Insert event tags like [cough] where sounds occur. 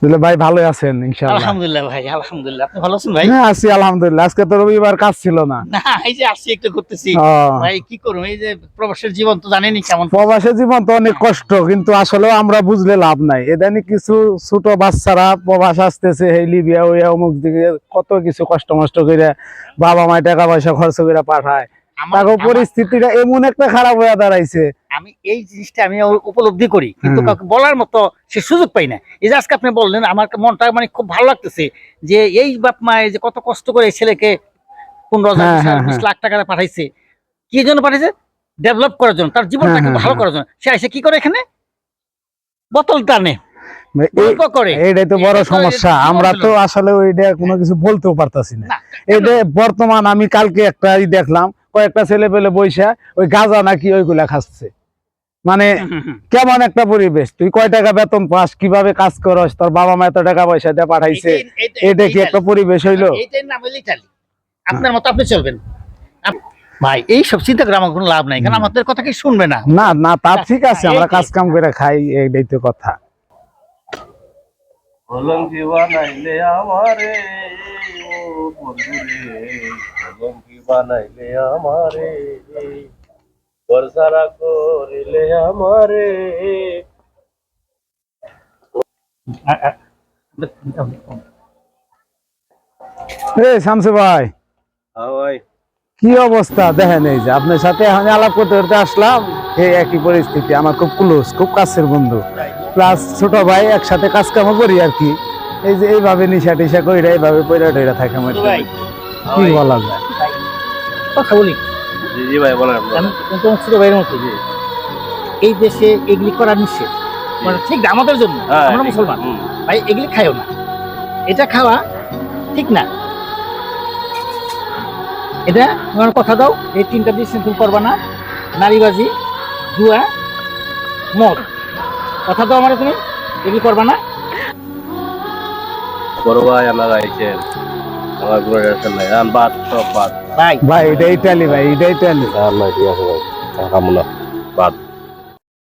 তাহলে ভাই ভালো আছেন ইনশাআল্লাহ। আলহামদুলিল্লাহ ভাই আলহামদুলিল্লাহ। আপনি ভালো আছেন ভাই? হ্যাঁ আছি আলহামদুলিল্লাহ। আজকে তো রবিবার কাজ ছিল না। না এই যে আসছি একটু করতেছি ভাই কি করব? এই যে প্রবাসের জীবন তো জানেনই কেমন। প্রবাসী জীবন তো অনেক কষ্ট কিন্তু আসলে আমরা বুঝলে লাভ নাই। এদানি কিছু ছোট বাচ্চারা প্রবাস আসতেছে এই লিবিয়া ওই অমুক দিকে কত কিছু কষ্ট মষ্ট করে বাবা মায় টাকা পয়সা খরচ করে পাঠায়। আমার- তাকে পরিস্থিতিটা এমন একটা খারাপ হয়ে দাঁড়াইছে। আমি এই জিনিসটা আমি উপলব্ধি করি কিন্তু কাউকে বলার মতো সে সুযোগ পাই না। এই যে আজকে আপনি বললেন আমার মনটা মানে খুব ভালো লাগতেছে যে এই বাপ মা যে কত কষ্ট করে ছেলেকে পনেরো হাজার হ্যাঁ, হ্যাঁ, বিশ লাখ টাকা পাঠাইছে। কি জন্য পাঠাইছে? ডেভেলপ করার জন্য তার জীবনটাকে হ্যাঁ, ভালো হ্যাঁ, করার জন্য। সে এসে কি করে এখানে? বোতল টানে এইটাই তো বড় সমস্যা। আমরা তো আসলে ওইটা কোনো কিছু বলতেও পারতাছি না, এটা বর্তমান আমি কালকে একটা দেখলাম কয়েকটা ছেলে পেলে বৈশা ওই গাঁজা নাকি ওইগুলা খাচ্ছে। মানে। [laughs] কেমন একটা পরিবেশ। তুই কয় টাকা বেতন পাস কীভাবে কাজ করস? তোর বাবা মা এত টাকা পয়সা দিয়ে পাঠাইছে। এটা কি একটা পরিবেশ হইল? ইটালি আপনার মতো আপনি চলবেন। ভাই এই সব চিন্তা করে আমার কোনো লাভ নাই। কারণ আমাদের কথা কি শুনবে না। না না তা ঠিক আছে আমরা কাজ কাম করে খাই এইটাই তো কথা। কলঙ্কি বানাইলে আমারে ও বন্ধুরে কলঙ্কি বানাইলে আমারে করিলে আমারে। শামসু ভাই কি অবস্থা? দেখেন এই যে আপনার সাথে এখন আলাপ করতে করতে আসলাম এই একই পরিস্থিতি আমার খুব ক্লোজ খুব কাছের বন্ধু। প্লাস ছোট ভাই একসাথে কাজ কাম করি আর কি। এই যে এইভাবে নিশা টিশা কইরা এইভাবে পয়রা টইরা থাকে আমার কি বলা যায়? কথা বলি? জি জি ভাই বলেন তোমার ছোট ভাইয়ের মতো এই দেশে এগুলি করা নিষেধ। মানে ঠিক আমাদের জন্য হ্যাঁ, আমরা মুসলমান। ভাই এগুলি খাইও না। এটা খাওয়া ঠিক না। এটা তোমার কথা দাও এই তিনটা দিয়ে তুমি করবা না। নারীবাজি জুয়া মদ। কথা দাও আমার তুমি এগুলি করবা না। বড় ভাই আপনারা আইছেন। আমার কোনো টেনশন নাই বাদ সব বাদ। ভাই। ভাই এটা ইটালি ভাই এটাই টালি আল্লাহ ঠিক আছে ভাই। কামনা বাদ।